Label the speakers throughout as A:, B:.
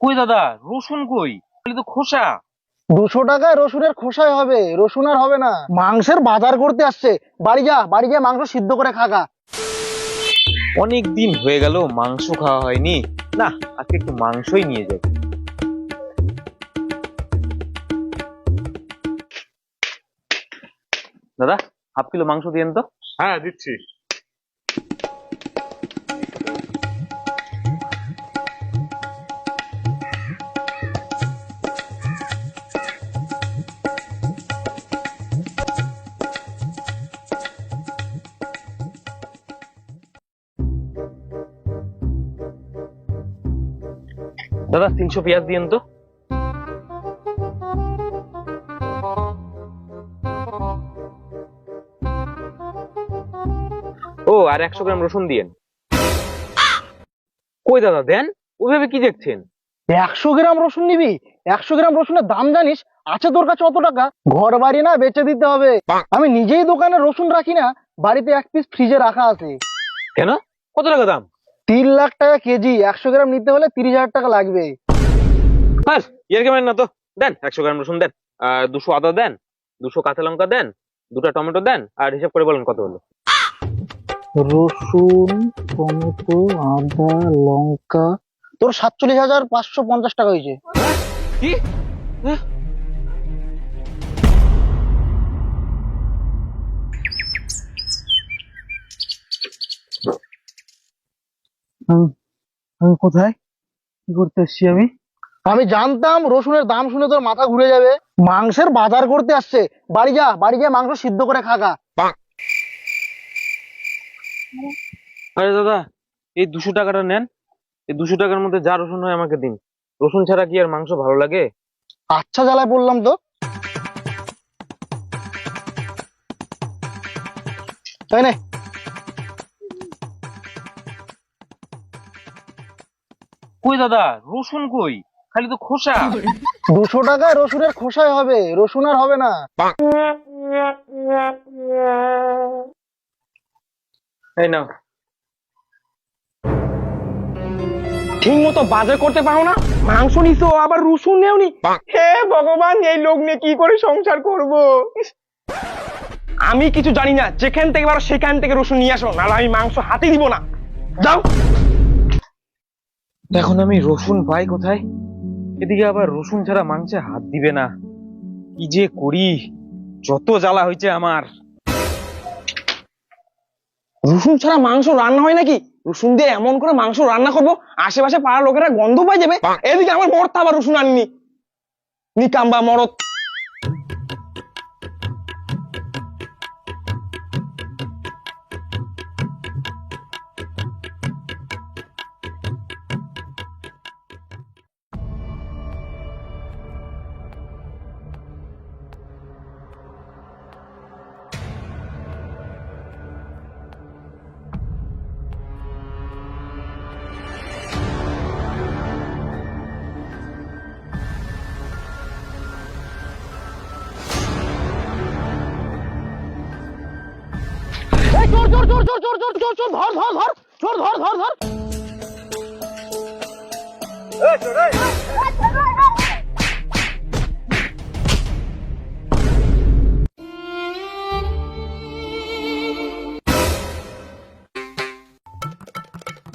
A: কই দাদা রসুন কই? তো খোসা।
B: দুশো টাকায় রসুনের খোসায় হবে রসুন আর হবে না। মাংসের বাজার করতে আসছে। বাড়ি যা বাড়ি গিয়ে মাংস সিদ্ধ করে খাগা
A: অনেক দিন হয়ে গেল মাংস খাওয়া হয়নি। না আজকে একটু মাংসই নিয়ে যাই। দাদা হাফ কিলো মাংস দিয়েন তো।
C: হ্যাঁ দিচ্ছি।
A: দাদা তিনশো পেঁয়াজ দিয়েন তো। ও আর একশো গ্রাম রসুন দিয়েন। কই দাদা দেন? ওইভাবে কি দেখছেন?
B: একশো গ্রাম রসুন নিবি? একশো গ্রাম রসুনের দাম জানিস? আছে তোর কাছে অত টাকা? ঘর বাড়ি না বেচে দিতে হবে। আমি নিজেই দোকানে রসুন রাখি না বাড়িতে এক পিস ফ্রিজে রাখা আছে।
A: কেন? কত টাকা দাম?
B: তিন লাখ টাকা কেজি একশো গ্রাম নিতে হলে তিরিশ হাজার টাকা লাগবে।
A: আর ইয়ার না তো। দেন একশো গ্রাম রসুন দেন আর দুশো আদা দেন দুশো কাঁচা লঙ্কা দেন দুটো টমেটো দেন আর হিসাব করে বলেন কত হলো।
B: রসুন টমেটো আদা লঙ্কা তোর সাতচল্লিশ হাজার পাঁচশো পঞ্চাশ টাকা হয়েছে।
A: কি?
B: আমি কোথায়? কি করতে এসছি আমি? আমি জানতাম রসুনের দাম শুনে তোর মাথা ঘুরে যাবে। মাংসের বাজার করতে আসছে। বাড়ি যা বাড়ি গিয়ে মাংস সিদ্ধ করে খাগা
A: আরে দাদা এই দুশো টাকাটা নেন। এই দুশো টাকার মধ্যে যা রসুন হয় আমাকে দিন। রসুন ছাড়া কি আর মাংস ভালো লাগে?
B: আচ্ছা জ্বালায় বললাম তো। তাই না।
A: কই দাদা? রসুন কই? খালি তো খোসা।
B: দুশো টাকায় রসুনের খোসায় হবে রসুন আর হবে না।
A: এই নাও।
D: ঠিক মতো বাজার করতে পারো না? মাংস নিছো আবার রসুন নেওনি? হে ভগবান এই লোক নিয়ে কি করে সংসার করব? আমি কিছু জানি না যেখান থেকে পারো সেখান থেকে রসুন নিয়ে আসো নাহলে আমি মাংস হাতে দিব না। যাও।
A: এখন আমি রসুন পাই কোথায়? এদিকে আবার রসুন ছাড়া মাংসে হাত দিবে না। কি যে করি? যত জ্বালা হয়েছে আমার।
D: রসুন ছাড়া মাংস রান্না হয় নাকি? রসুন দিয়ে এমন করে মাংস রান্না করব আশেপাশে পাড়ার লোকেরা গন্ধ পাই যাবে। এদিকে আমার মরতে আবার রসুন আননি। নিকাম্বা মরত
B: এই চোর চোর চোর চোর চোর চোর চোর চোর ধর ধর ধর চোর ধর ধর ধর।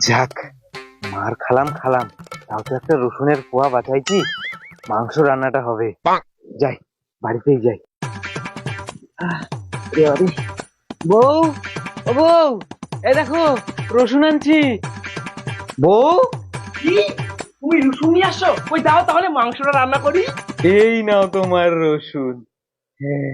A: যাক মার খালাম খালাম। তাও তো একটা রসুনের পোয়া বাঁচাইছি মাংস রান্নাটা হবে। যাই বাড়িতেই যাই। বউ? ও বউ এ দেখো রসুন আনছি। বউ?
D: কি? তুমি রসুন নিয়ে আসছো? ওই দাও তাহলে মাংসটা রান্না করি।
A: এই নাও তোমার রসুন। হ্যাঁ